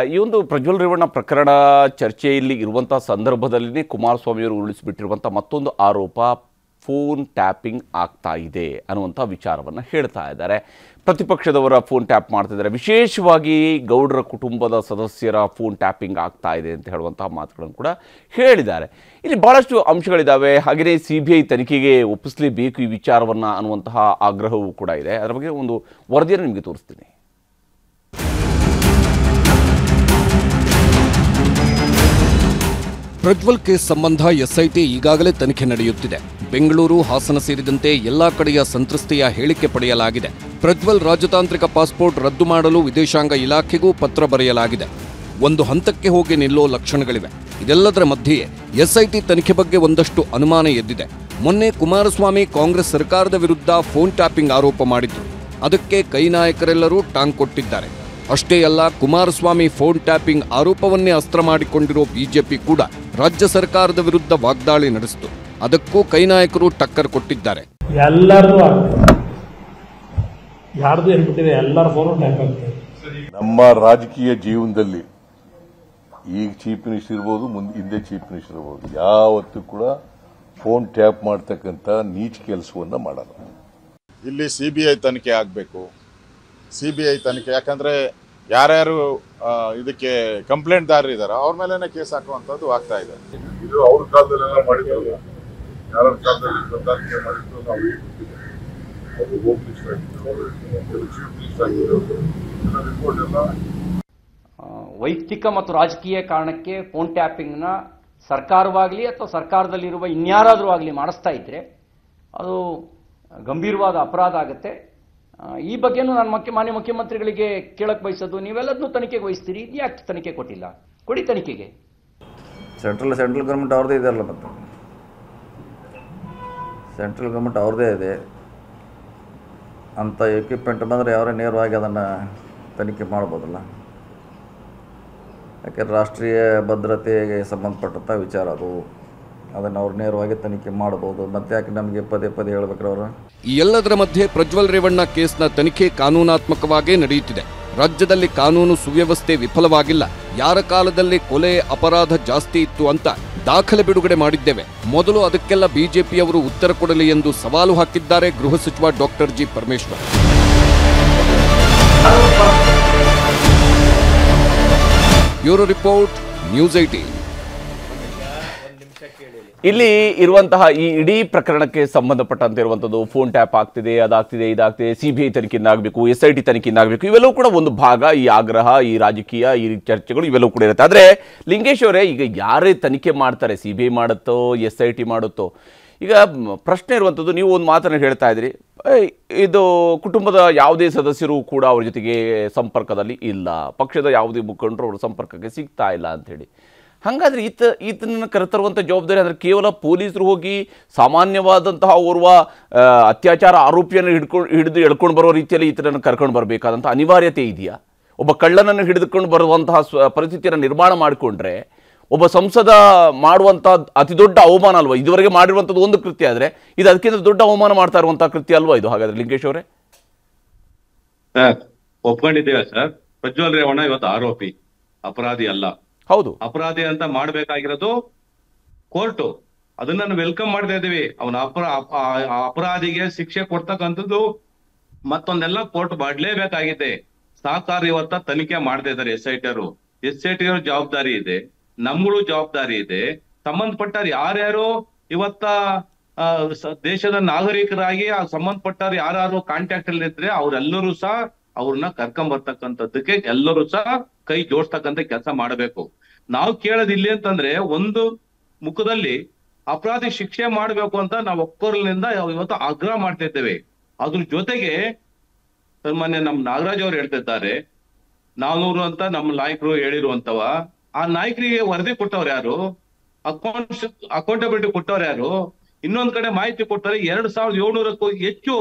ಈ ಒಂದು ಪ್ರಜ್ವಲ್ ರೇವಣ್ಣ ಪ್ರಕರಣ ಚರ್ಚೆಯಲ್ಲಿ ಇರುವಂಥ ಸಂದರ್ಭದಲ್ಲಿ ಕುಮಾರಸ್ವಾಮಿಯವರು ಉಳಿಸಿಬಿಟ್ಟಿರುವಂಥ ಮತ್ತೊಂದು ಆರೋಪ ಫೋನ್ ಟ್ಯಾಪಿಂಗ್ ಆಗ್ತಾ ಇದೆ ಅನ್ನುವಂಥ ವಿಚಾರವನ್ನು ಹೇಳ್ತಾ ಇದ್ದಾರೆ. ಪ್ರತಿಪಕ್ಷದವರ ಫೋನ್ ಟ್ಯಾಪ್ ಮಾಡ್ತಿದ್ದಾರೆ ವಿಶೇಷವಾಗಿ ಗೌಡರ ಕುಟುಂಬದ ಸದಸ್ಯರ ಫೋನ್ ಟ್ಯಾಪಿಂಗ್ ಆಗ್ತಾ ಇದೆ ಅಂತ ಹೇಳುವಂತಹ ಮಾತುಗಳನ್ನು ಕೂಡ ಹೇಳಿದ್ದಾರೆ. ಇಲ್ಲಿ ಭಾಳಷ್ಟು ಅಂಶಗಳಿದ್ದಾವೆ ಹಾಗೆಯೇ ಸಿ ಬಿ ಐ ತನಿಖೆಗೆ ಒಪ್ಪಿಸಲೇಬೇಕು ಈ ವಿಚಾರವನ್ನು ಅನ್ನುವಂತಹ ಆಗ್ರಹವೂ ಕೂಡ ಇದೆ. ಅದರ ಬಗ್ಗೆ ಒಂದು ವರದಿಯನ್ನು ನಿಮಗೆ ತೋರಿಸ್ತೀನಿ. ಪ್ರಜ್ವಲ್ ಕೇಸ್ ಸಂಬಂಧ ಎಸ್ಐಟಿ ಈಗಾಗಲೇ ತನಿಖೆ ನಡೆಯುತ್ತಿದೆ. ಬೆಂಗಳೂರು, ಹಾಸನ ಸೇರಿದಂತೆ ಎಲ್ಲಾ ಕಡೆಯ ಸಂತ್ರಸ್ತೆಯ ಹೇಳಿಕೆ ಪಡೆಯಲಾಗಿದೆ. ಪ್ರಜ್ವಲ್ ರಾಜತಾಂತ್ರಿಕ ಪಾಸ್ಪೋರ್ಟ್ ರದ್ದು ಮಾಡಲು ವಿದೇಶಾಂಗ ಇಲಾಖೆಗೂ ಪತ್ರ ಬರೆಯಲಾಗಿದೆ. ಒಂದು ಹಂತಕ್ಕೆ ಹೋಗಿ ನಿಲ್ಲೋ ಲಕ್ಷಣಗಳಿವೆ. ಇದೆಲ್ಲದರ ಮಧ್ಯೆಯೇ ಎಸ್ಐಟಿ ತನಿಖೆ ಬಗ್ಗೆ ಒಂದಷ್ಟು ಅನುಮಾನ ಎದ್ದಿದೆ. ಮೊನ್ನೆ ಕುಮಾರಸ್ವಾಮಿ ಕಾಂಗ್ರೆಸ್ ಸರ್ಕಾರದ ವಿರುದ್ಧ ಫೋನ್ ಟ್ಯಾಪಿಂಗ್ ಆರೋಪ ಮಾಡಿದ್ದು ಅದಕ್ಕೆ ಕೈ ನಾಯಕರೆಲ್ಲರೂ ಟಾಂಗ್ ಕೊಟ್ಟಿದ್ದಾರೆ. ಅಷ್ಟೇ ಅಲ್ಲ, ಕುಮಾರಸ್ವಾಮಿ ಫೋನ್ ಟ್ಯಾಪಿಂಗ್ ಆರೋಪವನ್ನೇ ಅಸ್ತ್ರ ಮಾಡಿಕೊಂಡಿರೋ ಬಿಜೆಪಿ ಕೂಡ ರಾಜ್ಯ ಸರ್ಕಾರದ ವಿರುದ್ಧ ವಾಗ್ದಾಳಿ ನಡೆಸಿತು. ಅದಕ್ಕೂ ಕೈ ನಾಯಕರು ಟಕ್ಕರ್ ಕೊಟ್ಟಿದ್ದಾರೆ. ಎಲ್ಲರದು ಯಾರ್ದು ಹೇಳ್ಬಿಟ್ಟಿದೆ ಎಲ್ಲರ ಫೋನು ಟ್ಯಾಪ್ ಆಗ್ತದೆ ನಮ್ಮ ರಾಜಕೀಯ ಜೀವನದಲ್ಲಿ ಈಗ ಚೀಫ್ ಮಿನಿಸ್ಟರ್ ಇರ್ಬೋದು ಮುಂದೆ ಹಿಂದೆ ಚೀಫ್ ಮಿನಿಸ್ಟರ್ ಇರ್ಬೋದು ಯಾವತ್ತೂ ಕೂಡ ಫೋನ್ ಟ್ಯಾಪ್ ಮಾಡ್ತಕ್ಕಂಥ ನೀಚ ಕೆಲಸವನ್ನ ಮಾಡಲ್ಲ. ಇಲ್ಲಿ ಸಿಬಿಐ ಬಿ ಐ ತನಿಖೆ ಆಗಬೇಕು. ಸಿಬಿಐ ಬಿ ಐ ತನಿಖೆ ಯಾಕಂದ್ರೆ ಯಾರ್ಯಾರು ಇದಕ್ಕೆ ಇದಕ್ಕೆ ಕಂಪ್ಲೇಂಟ್ದಾರರು ಇದಾರೋ ಅವ್ರ ಮೇಲೆನೆ ಕೇಸ್ ಹಾಕುವಂಥದ್ದು ಆಗ್ತಾ ಇದೆ. ಇದು ಅವ್ರ ಕಾಲದಲ್ಲೆಲ್ಲ ಮಾಡಿದ್ರಲ್ಲ ಯಾರ ಕಾಲದಲ್ಲಿ ಮಾಡಿದ್ರು ನಾವು ಈಗ ಅವರು ಹೋಮ್ ಮಿನಿಸ್ಟರ್ ಆಗಿದ್ರು ಚೀಫ್ ಮಿನಿಸ್ಟರ್ ಆಗಿದ್ರು. ರಿಪೋರ್ಟ್ ಎಲ್ಲ ವೈಯಕ್ತಿಕ ಮತ್ತು ರಾಜಕೀಯ ಕಾರಣಕ್ಕೆ ಫೋನ್ ಟ್ಯಾಪಿಂಗ್ನ ಸರ್ಕಾರವಾಗಲಿ ಅಥವಾ ಸರ್ಕಾರದಲ್ಲಿರುವ ಇನ್ಯಾರಾದರೂ ಆಗಲಿ ಮಾಡಿಸ್ತಾ ಇದ್ರೆ ಅದು ಗಂಭೀರವಾದ ಅಪರಾಧ ಆಗುತ್ತೆ. ಈ ಬಗ್ಗೆನೂ ನಾನು ಮುಖ್ಯ, ಮಾನ್ಯ ಮುಖ್ಯಮಂತ್ರಿಗಳಿಗೆ ಕೇಳಕ್ಕೆ ಬಯಸೋದು, ನೀವೆಲ್ಲದನ್ನೂ ತನಿಖೆಗೆ ವಹಿಸ್ತೀರಿ, ಇದು ಯಾಕೆ ತನಿಖೆ ಕೊಟ್ಟಿಲ್ಲ? ಕೊಡಿ ತನಿಖೆಗೆ. ಸೆಂಟ್ರಲ್ ಸೆಂಟ್ರಲ್ ಗೌರ್ಮೆಂಟ್ ಅವ್ರದ್ದೇ ಇದೆಯಲ್ಲ ಮತ್ತೆ? ಸೆಂಟ್ರಲ್ ಗೌರ್ಮೆಂಟ್ ಅವ್ರದ್ದೇ ಇದೆ. ಅಂಥ ಎಕ್ವಿಪ್ಮೆಂಟ್ ಬಂದರೆ ಯಾರೇ ನೇರವಾಗಿ ಅದನ್ನು ತನಿಖೆ ಮಾಡ್ಬೋದಲ್ಲ? ಯಾಕೆಂದ್ರೆ ರಾಷ್ಟ್ರೀಯ ಭದ್ರತೆಗೆ ಸಂಬಂಧಪಟ್ಟಂಥ ವಿಚಾರ ಅದು? ಅದನ್ನು ಅವ್ರು ನೇರವಾಗಿ ತನಿಖೆ ಮಾಡ್ಬೋದು. ಮತ್ತೆ ಯಾಕೆ ನಮಗೆ ಪದೇ ಪದೇ ಹೇಳ್ಬೇಕ್ರೆ ಅವರು? ಎಲ್ಲದರ ಮಧ್ಯೆ ಪ್ರಜ್ವಲ್ ರೇವಣ್ಣ ಕೇಸ್ನ ತನಿಖೆ ಕಾನೂನಾತ್ಮಕವಾಗೇ ನಡೆಯುತ್ತಿದೆ. ರಾಜ್ಯದಲ್ಲಿ ಕಾನೂನು ಸುವ್ಯವಸ್ಥೆ ವಿಫಲವಾಗಿಲ್ಲ. ಯಾರ ಕಾಲದಲ್ಲಿ ಕೊಲೆ, ಅಪರಾಧ ಜಾಸ್ತಿ ಇತ್ತು ಅಂತ ದಾಖಲೆ ಬಿಡುಗಡೆ ಮಾಡಿದ್ದೇವೆ. ಮೊದಲು ಅದಕ್ಕೆಲ್ಲ ಬಿಜೆಪಿಯವರು ಉತ್ತರ ಕೊಡಲಿ ಎಂದು ಸವಾಲು ಹಾಕಿದ್ದಾರೆ ಗೃಹ ಸಚಿವ doctor G Parameshwar. Bureau report, news IT ಇಲ್ಲಿ ಇರುವಂತಹ ಈ ಇಡೀ ಪ್ರಕರಣಕ್ಕೆ ಸಂಬಂಧಪಟ್ಟಂತೆ ಇರುವಂಥದ್ದು ಫೋನ್ ಟ್ಯಾಪ್ ಆಗ್ತಿದೆ ಅದಾಗ್ತಿದೆ ಇದಾಗ್ತಿದೆ ಸಿ ಬಿ ಐ ತನಿಖೆಯಿಂದ ಆಗಬೇಕು ಎಸ್ ಐ ಟಿ ತನಿಖೆಯಿಂದ ಆಗಬೇಕು ಇವೆಲ್ಲವೂ ಕೂಡ ಒಂದು ಭಾಗ. ಈ ಆಗ್ರಹ ಈ ರಾಜಕೀಯ ಈ ಚರ್ಚೆಗಳು ಇವೆಲ್ಲವೂ ಕೂಡ ಇರುತ್ತೆ. ಆದರೆ ಲಿಂಗೇಶ್ ಅವರೇ ಈಗ ಯಾರೇ ತನಿಖೆ ಮಾಡ್ತಾರೆ ಸಿ ಬಿ ಐ ಮಾಡುತ್ತೋ ಎಸ್ ಐ ಟಿ ಮಾಡುತ್ತೋ ಈಗ ಪ್ರಶ್ನೆ ಇರುವಂಥದ್ದು ನೀವು ಒಂದು ಮಾತನ್ನು ಹೇಳ್ತಾ ಏಯ್, ಇದು ಕುಟುಂಬದ ಯಾವುದೇ ಸದಸ್ಯರು ಕೂಡ ಅವ್ರ ಜೊತೆಗೆ ಸಂಪರ್ಕದಲ್ಲಿ ಇಲ್ಲ. ಪಕ್ಷದ ಯಾವುದೇ ಮುಖಂಡರು ಅವರ ಸಂಪರ್ಕಕ್ಕೆ ಸಿಗ್ತಾ ಇಲ್ಲ ಅಂಥೇಳಿ ಹಾಗಾದ್ರೆ ಈತ ಈತನನ್ನು ಕರೆತರುವಂಥ ಜವಾಬ್ದಾರಿ ಅಂದರೆ ಕೇವಲ ಪೊಲೀಸರು ಹೋಗಿ ಸಾಮಾನ್ಯವಾದಂತಹ ಓರ್ವ ಅತ್ಯಾಚಾರ ಆರೋಪಿಯನ್ನು ಹಿಡ್ಕೊಂಡು ಹಿಡಿದು ಎಳ್ಕೊಂಡು ಬರೋ ರೀತಿಯಲ್ಲಿ ಈತನನ್ನು ಕರ್ಕೊಂಡು ಬರಬೇಕಾದಂಥ ಅನಿವಾರ್ಯತೆ ಇದೆಯಾ? ಒಬ್ಬ ಕಳ್ಳನನ್ನು ಹಿಡಿದುಕೊಂಡು ಬರುವಂತಹ ಸ್ವ ಪರಿಸ್ಥಿತಿಯನ್ನು ನಿರ್ಮಾಣ ಮಾಡಿಕೊಂಡ್ರೆ ಒಬ್ಬ ಸಂಸದ ಮಾಡುವಂಥ ಅತಿ ದೊಡ್ಡ ಅವಮಾನ ಅಲ್ವಾ? ಇದುವರೆಗೆ ಮಾಡಿರುವಂಥದ್ದು ಒಂದು ಕೃತ್ಯ ಆದರೆ ಇದು ಅದಕ್ಕಿಂತ ದೊಡ್ಡ ಅವಮಾನ ಮಾಡ್ತಾ ಇರುವಂತಹ ಕೃತ್ಯ ಅಲ್ವಾ ಇದು ಹಾಗಾದ್ರೆ ಲಿಂಗೇಶ್ ಅವರೇ? ಒಪ್ಕೊಂಡಿದ್ದೇವೆ ಸರ್. ಪ್ರಜ್ವಲ್ ರೇವಣ್ಣ ಇವತ್ತು ಆರೋಪಿ, ಅಪರಾಧಿ ಅಲ್ಲ. ಹೌದು. ಅಪರಾಧಿ ಅಂತ ಮಾಡ್ಬೇಕಾಗಿರೋದು ಕೋರ್ಟು. ಅದನ್ನ ವೆಲ್ಕಮ್ ಮಾಡ್ತಾ ಇದೀವಿ ಅವನ ಅಪರಾಧಿಗೆ ಶಿಕ್ಷೆ ಕೊಡ್ತಕ್ಕಂಥದ್ದು ಮತ್ತೊಂದೆಲ್ಲ ಕೋರ್ಟ್ ಮಾಡ್ಲೇಬೇಕಾಗಿದೆ. ಸಹಕಾರ ಇವತ್ತ ತನಿಖೆ ಮಾಡ್ತಾ ಇದ್ದಾರೆ ಎಸ್ ಐ ಟಿ ಅವರು. ಎಸ್ ಐ ಟಿ ಅವ್ರ ಜವಾಬ್ದಾರಿ ಇದೆ. ನಮ್ಗಳು ಜವಾಬ್ದಾರಿ ಇದೆ. ಸಂಬಂಧಪಟ್ಟವ್ರು ಯಾರ್ಯಾರು ಇವತ್ತ ದೇಶದ ನಾಗರಿಕರಾಗಿ ಸಂಬಂಧಪಟ್ಟವ್ರು ಯಾರು ಕಾಂಟ್ಯಾಕ್ಟ್ ಅಲ್ಲಿ ಇದ್ರೆ ಅವ್ರೆಲ್ಲರೂ ಸಹ ಅವ್ರನ್ನ ಕರ್ಕೊಂಡ್ ಬರ್ತಕ್ಕಂಥದ್ದಕ್ಕೆ ಎಲ್ಲರೂ ಸಹ ಕೈ ಜೋಡಿಸ್ತಕ್ಕಂತ ಕೆಲಸ ಮಾಡಬೇಕು. ನಾವು ಕೇಳೋದು ಇಲ್ಲಿ ಅಂತಂದ್ರೆ ಒಂದು ಮುಖದಲ್ಲಿ ಅಪರಾಧಿ ಶಿಕ್ಷೆ ಮಾಡ್ಬೇಕು ಅಂತ ನಾವು ಒಕ್ಕೊರಲಿನಿಂದ ಇವತ್ತು ಆಗ್ರಹ ಮಾಡ್ತಾ ಇದ್ದೇವೆ. ಅದ್ರ ಜೊತೆಗೆ ಸನ್ಮಾನ್ಯ ನಮ್ ನಾಗರಾಜ್ ಅವ್ರು ಹೇಳ್ತಿದ್ದಾರೆ, ನಾನೂರು ಅಂತ ನಮ್ಮ ನಾಯಕರು ಹೇಳಿರುವಂತವ, ಆ ನಾಯಕರಿಗೆ ವರದಿ ಕೊಟ್ಟವ್ರು ಯಾರು? ಅಕೌಂಟ್ ಅಕೌಂಟಬಿಲಿಟಿ ಕೊಟ್ಟವ್ರು ಯಾರು? ಇನ್ನೊಂದ್ ಕಡೆ ಮಾಹಿತಿ ಕೊಟ್ಟರೆ ಎರಡ್ ಸಾವಿರದ ಏಳ್ನೂರಕ್ಕೂ ಹೆಚ್ಚು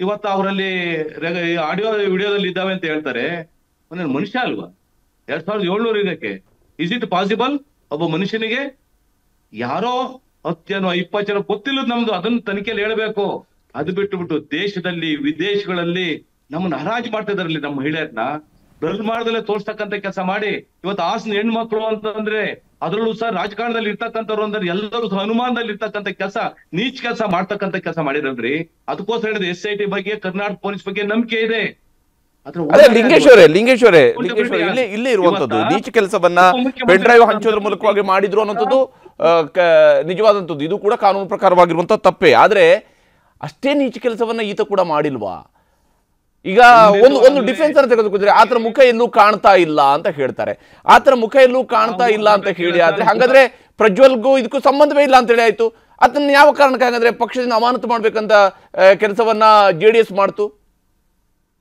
ಇವತ್ತು ಅವರಲ್ಲಿ ಆಡಿಯೋ ವಿಡಿಯೋದಲ್ಲಿ ಇದ್ದಾವೆ ಅಂತ ಹೇಳ್ತಾರೆ. ಒಂದೇನು ಮನುಷ್ಯ ಅಲ್ವಾ? ಎರಡ್ ಸಾವಿರದ ಏಳ್ನೂರ ಇದಕ್ಕೆ. ಇಸ್ ಇಟ್ ಪಾಸಿಬಲ್ ಒಬ್ಬ ಮನುಷ್ಯನಿಗೆ ಯಾರೋ ಹತ್ತು ಜನ ಇಪ್ಪತ್ತು ಜನ ಗೊತ್ತಿಲ್ಲದ ನಮ್ದು, ಅದನ್ನ ತನಿಖೆಯಲ್ಲಿ ಹೇಳಬೇಕು. ಅದು ಬಿಟ್ಟು ಬಿಟ್ಟು ದೇಶದಲ್ಲಿ, ವಿದೇಶಗಳಲ್ಲಿ ನಮ್ಮನ್ನ ಹರಾಜು ಮಾಡ್ತಾ ಇದಾರಲ್ಲಿ ನಮ್ಮ ಮಹಿಳೆಯರನ್ನ. ಬ್ರಲ್ ಮಾಡದಲ್ಲೇ ತೋರ್ಸ್ತಕ್ಕಂತ ಕೆಲಸ ಮಾಡಿ. ಇವತ್ತು ಹಾಸನ ಹೆಣ್ಮಕ್ಳು ಅಂತಂದ್ರೆ ಅದ್ರಲ್ಲೂ ಸಹ ರಾಜಕಾರಣದಲ್ಲಿ ಇರ್ತಕ್ಕಂಥವ್ರು ಅಂದ್ರೆ ಎಲ್ಲರೂ ಸಹ ಅನುಮಾನದಲ್ಲಿ ಇರ್ತಕ್ಕಂಥ ಕೆಲಸ ನೀಚ್ ಕೆಲಸ ಮಾಡ್ತಕ್ಕಂಥ ಕೆಲಸ ಮಾಡಿರಲ್ರಿ ಅದಕ್ಕೋಸ್ಕರ ಹೇಳಿದ್ರೆ ಎಸ್ ಐ ಟಿ ಬಗ್ಗೆ ಕರ್ನಾಟಕ ಪೊಲೀಸ್ ಬಗ್ಗೆ ನಂಬಿಕೆ ಇದೆ. ಲಿಂಗೇಶ್ವರೇ ಲಿಂಗೇಶ್ವರೇ ಲಿಂಗೇಶ್ವರ ಇಲ್ಲಿ ಇಲ್ಲಿ ಇರುವಂತದ್ದು ನೀಚ ಕೆಲಸವನ್ನ ಪೆನ್ ಡ್ರೈವ್ ಹಂಚೋದ್ರ ಮೂಲಕವಾಗಿ ಮಾಡಿದ್ರು ಅನ್ನೋಂಥದ್ದು ನಿಜವಾದಂತದ್ದು ನಿಜವಾದಂಥದ್ದು. ಇದು ಕೂಡ ಕಾನೂನು ಪ್ರಕಾರವಾಗಿರುವಂತ ತಪ್ಪೇ. ಆದ್ರೆ ಅಷ್ಟೇ ನೀಚ ಕೆಲಸವನ್ನ ಈತ ಕೂಡ ಮಾಡಿಲ್ವಾ? ಈಗ ಒಂದು ಒಂದು ಡಿಫೆನ್ಸ್ ಅನ್ನು ತೆಗೆದುಕೊಂಡ್ರೆ ಆತರ ಮುಖ ಎಲ್ಲೂ ಕಾಣ್ತಾ ಇಲ್ಲ ಅಂತ ಹೇಳ್ತಾರೆ. ಆತರ ಮುಖ ಎಲ್ಲೂ ಕಾಣ್ತಾ ಇಲ್ಲ ಅಂತ ಹೇಳಿ ಆದ್ರೆ ಹಾಗಾದ್ರೆ ಪ್ರಜ್ವಲ್ಗೂ ಇದಕ್ಕೂ ಸಂಬಂಧವೇ ಇಲ್ಲ ಅಂತ ಹೇಳಿ ಆಯ್ತು. ಅದನ್ನ ಯಾವ ಕಾರಣಕ್ಕೆ ಹಾಗಾದ್ರೆ ಪಕ್ಷದಿಂದ ಅಮಾನತು ಮಾಡ್ಬೇಕಂತ ಕೆಲಸವನ್ನ ಜೆ ಡಿ ಎಸ್ ಮಾಡ್ತು?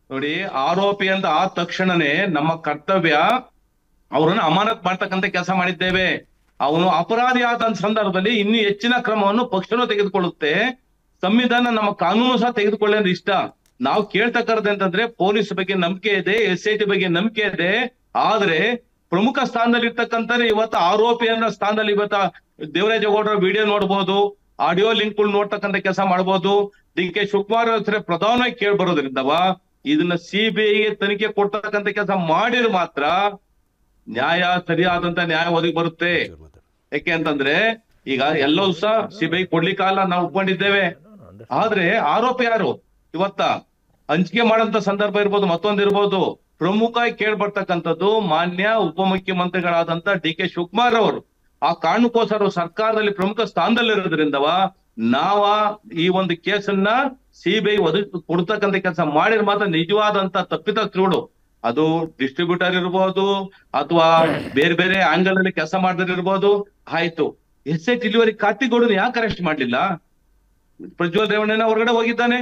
ನೋಡಿ ಆರೋಪಿ ಅಂತ ಆದ ತಕ್ಷಣನೇ ನಮ್ಮ ಕರ್ತವ್ಯ ಅವರನ್ನು ಅಮಾನತ್ ಮಾಡ್ತಕ್ಕಂತ ಕೆಲಸ ಮಾಡಿದ್ದೇವೆ. ಅವನು ಅಪರಾಧಿ ಆದ ಸಂದರ್ಭದಲ್ಲಿ ಇನ್ನೂ ಹೆಚ್ಚಿನ ಕ್ರಮವನ್ನು ಪಕ್ಷನೂ ತೆಗೆದುಕೊಳ್ಳುತ್ತೆ. ಸಂವಿಧಾನ ನಮ್ಮ ಕಾನೂನು ಸಹ ತೆಗೆದುಕೊಳ್ಳೋದು ಇಷ್ಟ. ನಾವು ಕೇಳ್ತಕ್ಕಂಥದ್ದು ಅಂತಂದ್ರೆ ಪೊಲೀಸ್ ಬಗ್ಗೆ ನಂಬಿಕೆ ಇದೆ, ಎಸ್ ಐ ಟಿ ಬಗ್ಗೆ ನಂಬಿಕೆ ಇದೆ. ಆದ್ರೆ ಪ್ರಮುಖ ಸ್ಥಾನದಲ್ಲಿ ಇರ್ತಕ್ಕಂಥ ಇವತ್ತು ಆರೋಪಿ ಅನ್ನೋ ಸ್ಥಾನದಲ್ಲಿ ಇವತ್ತ ದೇವರಾಜೇಗೌಡರ ವಿಡಿಯೋ ನೋಡ್ಬೋದು, ಆಡಿಯೋ ಲಿಂಕ್ ನೋಡ್ತಕ್ಕಂಥ ಕೆಲಸ ಮಾಡ್ಬೋದು. ಡಿ ಕೆ ಶಿವಕುಮಾರ್ ಹತ್ರ ಪ್ರಧಾನವಾಗಿ ಕೇಳಿ ಬರೋದ್ರಿಂದವ ಇದನ್ನ ಸಿಬಿಐಗೆ ತನಿಖೆ ಕೊಡ್ತಕ್ಕಂಥ ಕೆಲಸ ಮಾಡಿದ್ರೆ ಮಾತ್ರ ನ್ಯಾಯ ಸರಿಯಾದಂತ ನ್ಯಾಯ ಒದಗಿ ಬರುತ್ತೆ. ಯಾಕೆ ಅಂತಂದ್ರೆ ಈಗ ಎಲ್ಲವೂ ಸಹ ಸಿಬಿಐ ಕೊಡ್ಲಿಕ್ಕಾಗಲ್ಲ, ನಾವು ಒಪ್ಕೊಂಡಿದ್ದೇವೆ. ಆದ್ರೆ ಆರೋಪಿ ಯಾರು? ಇವತ್ತ ಹಂಚಿಕೆ ಮಾಡಂತ ಸಂದರ್ಭ ಇರ್ಬೋದು, ಮತ್ತೊಂದು ಇರ್ಬೋದು. ಪ್ರಮುಖ ಕೇಳಿ ಬರ್ತಕ್ಕಂಥದ್ದು ಮಾನ್ಯ ಉಪಮುಖ್ಯಮಂತ್ರಿಗಳಾದಂತ ಡಿ ಕೆ ಶಿವಕುಮಾರ್ ಅವರು. ಆ ಕಾರಣಕ್ಕೋಸ್ಕರ ಸರ್ಕಾರದಲ್ಲಿ ಪ್ರಮುಖ ಸ್ಥಾನದಲ್ಲಿರೋದ್ರಿಂದವ ನಾವ ಈ ಒಂದು ಕೇಸನ್ನ ಸಿಬಿಐ ಒದಗಿ ಕೊಡ್ತಕ್ಕಂಥ ಕೆಲಸ ಮಾಡಿದ್ರೆ ಮಾತ್ರ ನಿಜವಾದಂತ ತಪ್ಪಿತಸ್ಥರುಗಳು ಅದು ಡಿಸ್ಟ್ರಿಬ್ಯೂಟರ್ ಇರ್ಬೋದು, ಅಥವಾ ಬೇರೆ ಬೇರೆ ಆಂಗಲ್ ಅಲ್ಲಿ ಕೆಲಸ ಮಾಡಿದ್ರೆ ಇರ್ಬೋದು, ಆಯ್ತು. ಎಸ್ ಐ ಡೆಲಿವರಿ ಕಾರ್ತಿಗೌಡನ ಯಾಕೆ ಅರೆಸ್ಟ್ ಮಾಡ್ಲಿಲ್ಲ? ಪ್ರಜ್ವಲ್ ರೇವಣ್ಣನ ಹೊರಗಡೆ ಹೋಗಿದ್ದಾನೆ.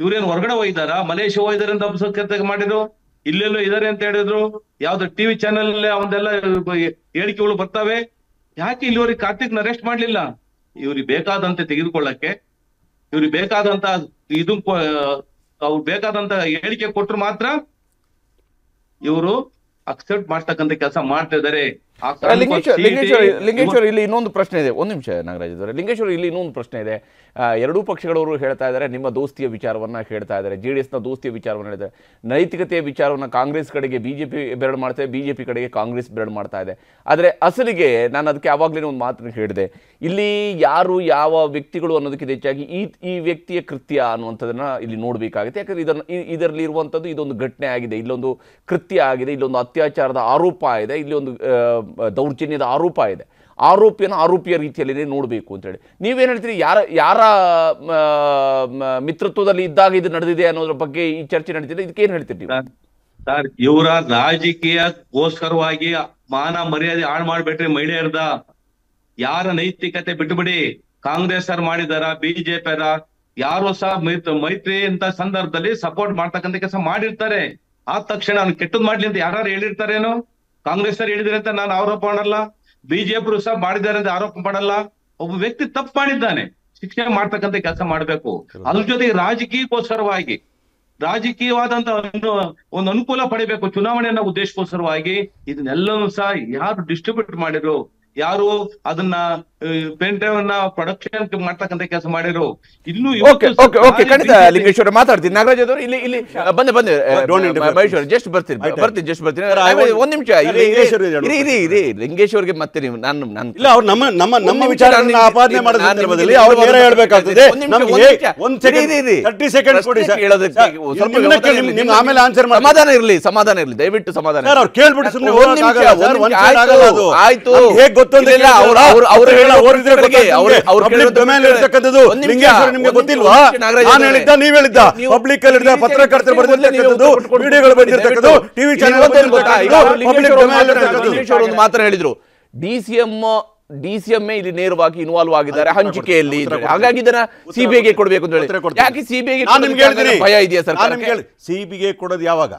ಇವ್ರೇನ್ ಹೊರಗಡೆ ಹೋಗಿದಾರ ಮಲೇಷ್ಯಾ ಹೋಗಿದಾರೆ ಅಂತ ಅಪಸತ್ಕತೆ ಮಾಡಿದ್ರು? ಇಲ್ಲೆಲ್ಲೋ ಇದಾರೆ ಅಂತ ಹೇಳಿದ್ರು? ಯಾವ್ದು ಟಿವಿ ಚಾನೆಲ್ ಅವಂದೆಲ್ಲ ಹೇಳಿಕೆಗಳು ಬರ್ತಾವೆ? ಯಾಕೆ ಇಲ್ಲಿವರೆಗೆ ಕಾರ್ತಿಕ್ ಅರೆಸ್ಟ್ ಮಾಡ್ಲಿಲ್ಲ? ಇವ್ರಿಗೆ ಬೇಕಾದಂತೆ ತೆಗೆದುಕೊಳ್ಳಕ್ಕೆ, ಇವ್ರಿಗೆ ಬೇಕಾದಂತ ಇದು ಅವ್ರು ಬೇಕಾದಂತ ಹೇಳಿಕೆ ಕೊಟ್ರು ಮಾತ್ರ ಇವರು ಅಕ್ಸೆಪ್ಟ್ ಮಾಡ್ತಕ್ಕಂತ ಕೆಲಸ ಮಾಡ್ತಾ ಇದಾರೆ ಆ ಲಿಂಗೇಶ್ವರ ಲಿಂಗೇಶ್ವರ ಲಿಂಗೇಶ್ವರ ಇಲ್ಲಿ ಇನ್ನೊಂದು ಪ್ರಶ್ನೆ ಇದೆ. ಒಂದು ನಿಮಿಷ ನಾಗರಾಜ್ ಅವರೇ. ಲಿಂಗೇಶ್ವರ ಇಲ್ಲಿ ಇನ್ನೊಂದು ಪ್ರಶ್ನೆ ಇದೆ. ಎರಡೂ ಪಕ್ಷಗಳವರು ಹೇಳ್ತಾ ಇದ್ದಾರೆ ನಿಮ್ಮ ದೋಸ್ತಿಯ ವಿಚಾರವನ್ನ ಹೇಳ್ತಾ ಇದ್ದಾರೆ. ಜೆ ಡಿ ಎಸ್ನ ದೋಸ್ತಿಯ ವಿಚಾರವನ್ನ ಹೇಳ್ತಾರೆ ನೈತಿಕತೆಯ ವಿಚಾರವನ್ನ ಕಾಂಗ್ರೆಸ್ ಕಡೆಗೆ ಬಿಜೆಪಿ ಬೆರಳು ಮಾಡ್ತಾ ಇದೆ ಬಿಜೆಪಿ ಕಡೆಗೆ ಕಾಂಗ್ರೆಸ್ ಬೆರಳು ಮಾಡ್ತಾ ಇದೆ. ಆದರೆ ಅಸಲಿಗೆ ನಾನು ಅದಕ್ಕೆ ಆವಾಗಲೇ ಒಂದು ಮಾತನ್ನು ಹೇಳಿದೆ. ಇಲ್ಲಿ ಯಾರು ಯಾವ ವ್ಯಕ್ತಿಗಳು ಅನ್ನೋದಕ್ಕಿಂತ ಹೆಚ್ಚಾಗಿ ಈ ಈ ವ್ಯಕ್ತಿಯ ಕೃತ್ಯ ಅನ್ನುವಂಥದ್ದನ್ನ ಇಲ್ಲಿ ನೋಡಬೇಕಾಗುತ್ತೆ. ಯಾಕಂದ್ರೆ ಇದನ್ನು ಇದರಲ್ಲಿ ಇರುವಂಥದ್ದು ಇದೊಂದು ಘಟನೆ ಆಗಿದೆ. ಇಲ್ಲೊಂದು ಕೃತ್ಯ ಆಗಿದೆ. ಇಲ್ಲೊಂದು ಅತ್ಯಾಚಾರದ ಆರೋಪ ಇದೆ. ಇಲ್ಲಿ ಒಂದು ದೌರ್ಜನ್ಯದ ಆರೋಪ ಇದೆ. ಆರೋಪಿಯನ್ನು ಆರೋಪಿಯ ರೀತಿಯಲ್ಲಿ ನೋಡಬೇಕು ಅಂತೇಳಿ ನೀವೇನು ಹೇಳ್ತೀರಿ? ಯಾರ ಯಾರ ಮಿತ್ರತ್ವದಲ್ಲಿ ಇದ್ದಾಗ ಇದು ನಡೆದಿದೆ ಅನ್ನೋದ್ರ ಬಗ್ಗೆ ಈ ಚರ್ಚೆ ನಡೀತಿದೆ. ಇದಕ್ಕೆ ಏನು ಹೇಳ್ತೀರಿ ಸರ್ ಇವರ ರಾಜಕೀಯಕ್ಕೋಸ್ಕರವಾಗಿ ಮಾನ ಮರ್ಯಾದೆ ಹಾಳು ಮಾಡ್ಬಿಟ್ರಿ ಮಹಿಳೆಯರ್ದ. ಯಾರ ನೈತಿಕತೆ ಬಿಟ್ಬಿಡಿ. ಕಾಂಗ್ರೆಸ್ ಅವ್ರು ಮಾಡಿದಾರ ಬಿಜೆಪಿ ಯಾರು ಸಹ ಮೈತ್ರಿ ಮೈತ್ರಿ ಅಂತ ಸಂದರ್ಭದಲ್ಲಿ ಸಪೋರ್ಟ್ ಮಾಡ್ತಕ್ಕಂಥ ಕೆಲಸ ಮಾಡಿರ್ತಾರೆ. ಆದ ತಕ್ಷಣ ಅವ್ನು ಕೆಟ್ಟದ್ ಮಾಡ್ಲಿ ಅಂತ ಯಾರು ಹೇಳಿರ್ತಾರೇನು? ಕಾಂಗ್ರೆಸ್ ಅವ್ರು ಹೇಳಿದ್ರೆ ಅಂತ ನಾನು ಆರೋಪ ಮಾಡಲ್ಲ ಬಿಜೆಪಿ ಸಹ ಮಾಡಿದ್ದಾರೆ ಅಂತ ಆರೋಪ ಮಾಡಲ್ಲ. ಒಬ್ಬ ವ್ಯಕ್ತಿ ತಪ್ಪು ಮಾಡಿದ್ದಾನೆ. ಶಿಕ್ಷೆ ಮಾಡ್ತಕ್ಕಂಥ ಕೆಲಸ ಮಾಡಬೇಕು. ಅದ್ರ ಜೊತೆಗೆ ರಾಜಕೀಯಕ್ಕೋಸ್ಕರವಾಗಿ ರಾಜಕೀಯವಾದಂತ ಒಂದು ಒಂದು ಅನುಕೂಲ ಪಡಿಬೇಕು ಚುನಾವಣೆಯನ್ನ ಉದ್ದೇಶಕ್ಕೋಸ್ಕರವಾಗಿ ಇದನ್ನೆಲ್ಲವೂ ಸಹ ಯಾರು ಡಿಸ್ಟ್ರಿಬ್ಯೂಟ್ ಮಾಡಿದ್ರು ಯಾರು ಅದನ್ನ ಪೆನ್ ಡ್ರೈವ್ ಅನ್ನ ಪ್ರೊಡಕ್ಷನ್ ಮಾಡ್ತಕ್ಕಂಥ ಕೆಲಸ ಮಾಡಿದ್ರು. ಇನ್ನು ಓಕೆ ಓಕೆ ಓಕೆ ಖಂಡಿತ ಲಿಂಗೇಶ್ವರ ಮಾತಾಡ್ತೀನಿ. ನಾಗರಾಜ್ ಅವರು ಇಲ್ಲಿ ಇಲ್ಲಿ ಬಂದೆ ಬಂದೆ ಮಹೇಶ್ವರ್ ಜಸ್ಟ್ ಬರ್ತೀನಿ ಬರ್ತೀನಿ ಜಸ್ಟ್ ಬರ್ತೀನಿ. ಒಂದ್ ನಿಮಿಷ ಇರಿ ಲಿಂಗೇಶ್ವರ್ ಇರಿ ಇರಿ ಇರಿ ಲಿಂಗೇಶ್ವರ್ಗೆ ಮತ್ತೆ ನೀವು ನಾನು ನಾನು ಇಲ್ಲ ಅವ್ರು ನಮ್ಮ ನಮ್ಮ ನಮ್ಮ ವಿಚಾರ ಆಪಾದನೆ ನಿಮ್ಗೆ- ಮಾಡಿದ ಸಂದರ್ಭದಲ್ಲಿ ಅವ್ರು ನೇರ ಹೇಳ್ಬೇಕಾಗ್ತದೆ. ಒಂದ್ ಸೆಕೆಂಡ್ ಇರಿ. ತರ್ಟಿ ಕೊಡಿ ಸ್ವಲ್ಪ. ನಿಮ್ಗೆ ಆಮೇಲೆ ಆನ್ಸರ್ ಮಾಡಿ ಸಮಾಧಾನ ಇರಲಿ ಸಮಾಧಾನ ಇರಲಿ ದಯವಿಟ್ಟು ಸಮಾಧಾನ ಸರ್, ಅವ್ರು ಕೇಳ್ಬಿಟ್ಟು ಸುಮ್ಮನೆ ಒಂದ್ ನಿಮಿಷ, ಸರ್, ನಿಮಿಷ, ಒಂದ್ ಆಯ್ತು, ಆಗಲ್ಲ ಅದು. ಆಯ್ತು. ನಮ್ಗೆ ಹೇಗ್ ಗೊತ್ತು ಅವ್ರು ಅವ್ರು ಹೇಳೋ. ನಿಮ್ಗೆ ಗೊತ್ತಿಲ್ವಾ? ನಾನು. ಹೇಳಿದ್ದ ನೀವ್ ಹೇಳಿದ್ದ. ಪಬ್ಲಿಕ್ ಅಲ್ಲಿ ಪತ್ರಕರ್ತರು ವಿಡಿಯೋಗಳು ಬಂದಿರ್ತಕ್ಕಂಥದ್ದು ಟಿವಿ ಚಾನೆಲ್ ಮಾತ್ರ- ಹೇಳಿದ್ರು. D C M D C M ಇಲ್ಲಿ ನೇರವಾಗಿ ಇನ್ವಾಲ್ವ್ ಆಗಿದ್ದಾರೆ ಹಂಚಿಕೆಯಲ್ಲಿ ಹಾಗಾಗಿ ಇದನ್ನ ಸಿಬಿಐಗೆ ಕೊಡಬೇಕು ಅಂತ ಹೇಳಿ. ಯಾಕೆ ಸಿಬಿಐಗೆ ಭಯ ಇದೆಯಾ ಸರ್ ಸಿಬಿಐಗೆ ಕೊಡೋದು ಯಾವಾಗ?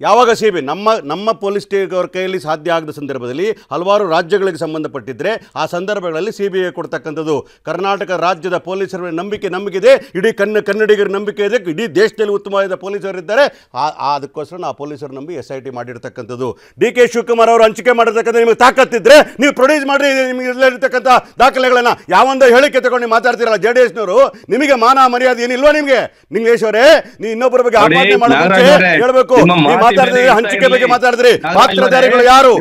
ಯಾವಾಗ ಸಿ ಬಿ ನಮ್ಮ ನಮ್ಮ ಪೊಲೀಸ್ ಅವರ ಕೈಯಲ್ಲಿ ಸಾಧ್ಯ ಆಗದ ಸಂದರ್ಭದಲ್ಲಿ ಹಲವಾರು ರಾಜ್ಯಗಳಿಗೆ ಸಂಬಂಧಪಟ್ಟಿದ್ರೆ ಆ ಸಂದರ್ಭಗಳಲ್ಲಿ ಸಿ ಬಿ ಐ ಕೊಡ್ತಕ್ಕಂಥದ್ದು. ಕರ್ನಾಟಕ ರಾಜ್ಯದ ಪೊಲೀಸರ ನಂಬಿಕೆ ನಮಗಿದೆ ಇಡೀ ಕನ್ನ ಕನ್ನಡಿಗರ ನಂಬಿಕೆ ಇದೆ ಇಡೀ ದೇಶದಲ್ಲಿ ಉತ್ತಮವಾದ ಪೊಲೀಸರಿದ್ದಾರೆ. ಆ- ಆ ಅದಕ್ಕೋಸ್ಕರ ನಾವು ಪೊಲೀಸರು ನಂಬಿ ಎಸ್ ಐ ಟಿ ಮಾಡಿರ್ತಕ್ಕಂಥದ್ದು. ಡಿ ಕೆ ಶಿವಕುಮಾರ್ ಅವರು ಹಂಚಿಕೆ ಮಾಡಿರ್ತಕ್ಕಂಥ ನಿಮಗೆ ತಾಕತ್ತಿದ್ರೆ ನೀವು ಪ್ರೊಡ್ಯೂಸ್ ಮಾಡಿ ನಿಮಗೆ ಇರ್ತಕ್ಕಂಥ ದಾಖಲೆಗಳನ್ನ. ಯಾವೊಂದು ಹೇಳಿಕೆ ತಗೊಂಡು ಮಾತಾಡ್ತೀರಲ್ಲ ಮಾತಾಡ್ತಿರಲ್ಲ ಜೆ ಡಿ ಎಸ್ನವರು ನಿಮಗೆ ಮಾನ ಮರ್ಯಾದೆ ಏನಿಲ್ವಾ ನಿಮಗೆ? ನಿಂಗೇಶ್ವರೇ ನೀವು ಇನ್ನೊಬ್ಬರ ಬಗ್ಗೆ ಆತ್ಮಹತ್ಯೆ ಆಪಾದನೆ ಮಾಡೋ ಮುಂಚೆ ಹೇಳ್ಬೇಕು. ಮಾತಾಡಿದ್ರಿ ಹಂಚಿಕೆ ಬಗ್ಗೆ. ಮಾತಾಡಿದ್ರಿ ಪಾತ್ರಧಾರಿಗಳು ಯಾರು?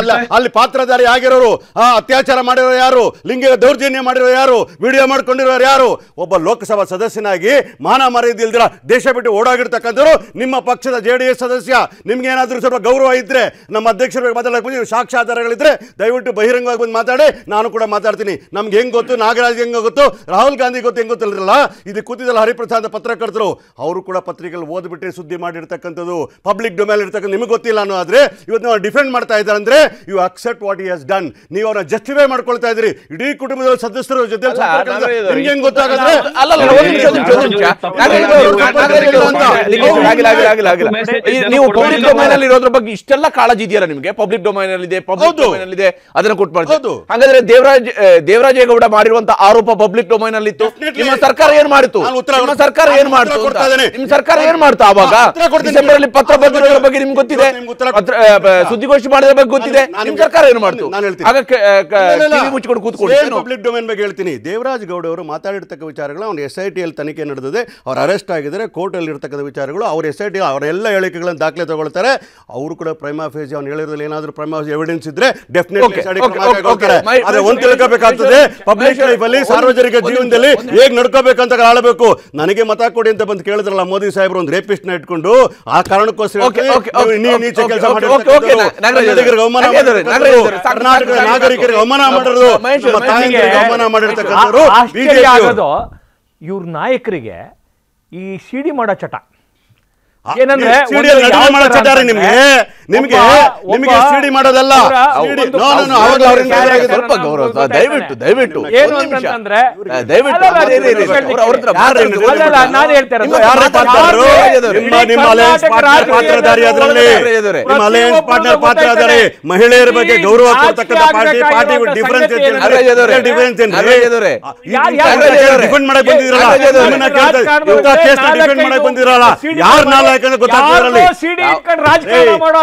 ಅಲ್ಲ ಅಲ್ಲಿ ಪಾತ್ರಧಾರಿ ಆಗಿರೋರು ಆ ಅತ್ಯಾಚಾರ ಮಾಡಿರೋ ಯಾರು? ಲಿಂಗ ದೌರ್ಜನ್ಯ ಮಾಡಿರೋ ಯಾರು? ವಿಡಿಯೋ ಮಾಡ್ಕೊಂಡಿರೋ ಯಾರು? ಒಬ್ಬ ಲೋಕಸಭಾ ಸದಸ್ಯನಾಗಿ ಮಾನ ಮರ್ಯಾದೆ ಇಲ್ದಿರ ದೇಶ ಬಿಟ್ಟು ಓಡಾಗಿರ್ತಕ್ಕಂಥವ್ರು ನಿಮ್ಮ ಪಕ್ಷದ ಜೆ ಡಿ ಎಸ್ ಸದಸ್ಯ. ನಿಮ್ಗೆ ಏನಾದರೂ ಸ್ವಲ್ಪ ಗೌರವ ಇದ್ರೆ ನಮ್ಮ ಅಧ್ಯಕ್ಷರ ಬಗ್ಗೆ ಮಾತಾಡಕ್ಕೆ ಸಾಕ್ಷ್ಯಾಧಾರಗಳಿದ್ರೆ ದಯವಿಟ್ಟು ಬಹಿರಂಗವಾಗಿ ಬಂದು ಮಾತಾಡಿ ನಾನು ಕೂಡ ಮಾತಾಡ್ತೀನಿ. ನಮ್ಗೆ ಹೆಂಗ್ ಗೊತ್ತು? ನಾಗರಾಜ್ ಹೆಂಗ್ ಗೊತ್ತು? ರಾಹುಲ್ ಗಾಂಧಿ ಗೊತ್ತು ಹೆಂಗ್ ಗೊತ್ತಿಲ್ಲ ಇದು ಕೂತಿದ್ದಲ್ಲ ಹರಿಪ್ರಸಾದ್ ಪತ್ರಕರ್ತರು. ಅವರು ಕೂಡ ಪತ್ರಿಕೆಗಳು ಓದ್ಬಿಟ್ಟೆ ಸುದ್ದಿ ಮಾಡಿರ್ತಕ್ಕಂಥದ್ದು. ಪಬ್ಲಿಕ್ ಡೊಮೇಲ್ ಇರ್ತಕ್ಕಂಥ ನಿಮಗೆ ಗೊತ್ತಿಲ್ಲ ಅನ್ನೋ ಆದರೆ ಇವತ್ತು ನಾವು ಡಿಫೆಂಡ್ ಮಾಡ್ತಾ ಇದ್ದಾರೆ ಅಂದ್ರೆ ಯು ಅಕ್ಸೆಪ್ಟ್ ವಾಟ್ ಈ ಹಸ್ ಡನ್ ನೀವು ಅವರ ಜಸ್ಟಿಫೈ ಮಾಡ್ಕೊಳ್ತಾ ಇದ್ರಿ ಇಡೀ ಕುಟುಂಬದ ಸದಸ್ಯರ ಜೊತೆ ನಿಮ್ಗೆ ಹೆಂಗ್. ಈ ನೀವು ಪಬ್ಲಿಕ್ ಡೊಮೈನ್ ಅಲ್ಲಿ ಇರೋದ್ರ ಬಗ್ಗೆ ಇಷ್ಟೆಲ್ಲ ಕಾಳಜಿ ಇದೆಯಲ್ಲ ನಿಮಗೆ? ಪಬ್ಲಿಕ್ ಡೊಮೈನ್ ಅಲ್ಲಿ ಇದೆ ಪಬ್ಲಿಕ್. ಡೊಮೈನ್ ಅಲ್ಲಿ ಇದೆ ಅದನ್ನ ಕೊಟ್ಬಾರ್ದು ಮಾಡ್ತೀವಿ ಹಾಗಾದ್ರೆ ದೇವರಾಜ್ ದೇವರಾಜೇಗೌಡ ಮಾಡಿರುವಂತ ಆರೋಪ ಪಬ್ಲಿಕ್ ಡೊಮೈನ್ ಅಲ್ಲಿ ಇತ್ತು. ನಿಮ್ಮ ಸರ್ಕಾರ ಏನ್ ಮಾಡಿತು ಸರ್ಕಾರ ಏನ್ ಮಾಡ್ತು. ನಿಮ್ಮ ಸರ್ಕಾರ ಏನ್ ಮಾಡ್ತು ಅವಾಗ. ಡಿಸೆಂಬರ್ ಅಲ್ಲಿ ಪತ್ರ ಬಂದಿರೋದ್ರ ಬಗ್ಗೆ ನಿಮ್ಗೆ ಗೊತ್ತಿದೆ. ಸುದ್ದಿಗೋಷ್ಠಿ ಮಾಡಿದ್ರ ಬಗ್ಗೆ ಗೊತ್ತಿದೆ. ನಿಮ್ ಸರ್ಕಾರ ಏನು ಮಾಡ್ತು. ಆಗ ಕೂತ್ಕೊಂಡು ಪಬ್ಲಿಕ್ ಡೊಮೇನ್ ಬಗ್ಗೆ ಹೇಳ್ತೀನಿ. ದೇವರಾಜ್ ಗೌಡ ಅವರು ಮಾತಾಡಿರ್ತಕ್ಕ ವಿಚಾರಗಳು ಅವ್ನು ಎಸ್ ಐ ಟಿಯಲ್ಲಿ ತನಿಖೆ ನಡೆದಿದೆ. ಅವ್ರು ಅರೆಸ್ಟ್ ಆಗಿದ್ದಾರೆ. ಕೋರ್ಟಲ್ಲಿ ಇರ್ತಕ್ಕಂಥ ವಿಚಾರಗಳು ಅವ್ರ ಎಸ್ ಐ ಟಿ ಅವರೆಲ್ಲ ಹೇಳಿಕೆಗಳನ್ನು ದಾಖಲೆ ತಗೊಳ್ತಾರೆ. ಅವರು ಕೂಡ ಪ್ರೈಮಾ ಫೇಜ್ ಅವ್ನು ಹೇಳಿರೋದ್ರಲ್ಲಿ ಏನಾದರೂ ಪ್ರೈಮಾ ಎವಿಡೆನ್ಸ್ ಇದ್ರೆ ಡೆಫಿನೆಟ್ಲಿ ಒಂದು ತಿಳ್ಕೋಬೇಕಾಗ್ತದೆ. ಪಬ್ಲಿಕ್ ಮಹೇಶ್ವರ, ಲೈಫ್ ಅಲ್ಲಿ ಸಾರ್ವಜನಿಕ ಜೀವನದಲ್ಲಿ ಹೇಗೆ ನಡ್ಕೋಬೇಕಂತ ಆಳಬೇಕು. ನನಗೆ ಮತ ಕೊಡಿ ಅಂತ ಬಂದು ಕೇಳಿದ್ರಲ್ಲ ಮೋದಿ ಸಾಹೇಬ್ರು ಒಂದು ರೇಪಿಸ್ಟ್ನ ಇಟ್ಕೊಂಡು ಆ ಕಾರಣಕ್ಕೋಸ್ಕರ ನೀಚ ಕೆಲಸ ಸಾಕು, ಕರ್ನಾಟಕದ. ನಾಗರಿಕರಿಗೆ ಅವಮಾನ ಮಾಡಿರೋದು ಅವಮಾನ ಮಾಡಿರ್ತಕ್ಕಂಥವ್ರು ಇವ್ರ ನಾಯಕರಿಗೆ ಈ ಸಿಡಿ ಮಾಡೋ ಚಟ. ಏನಂದ್ರೆ ನಿಮ್ಗೆ ನಿಮ್ಗೆ ಸಿಡಿ ಮಾಡೋದಲ್ಲ? ಸ್ವಲ್ಪ ಗೌರವ ದಯವಿಟ್ಟು ದಯವಿಟ್ಟು. ಏನು ಅಂತಂದ್ರೆ ಪಾತ್ರಧಾರಿ ಮಹಿಳೆಯರ ಬಗ್ಗೆ ಗೌರವ ಕೊಡ್ತಕ್ಕಂಥ ಪಾರ್ಟಿ ಪಾರ್ಟಿ ಡಿಫರೆನ್ಸ್ ಡಿಫೆಂಡ್ ಮಾಡಕ್. ನಿಮ್ಮನ್ನ ಕೇಸ್ ಡಿಫೆಂಡ್ ಮಾಡಕ್ ಬಂದಿರಲ್ಲ ಯಾರು ನಾಲ್ಕು ಅಂತ ಗೊತ್ತಾಗ್ತಿರಲ್ಲ ಸಿಡಿ ಇಟ್ಕೊಂಡು ರಾಜಕಾರಣ ಮಾಡೋ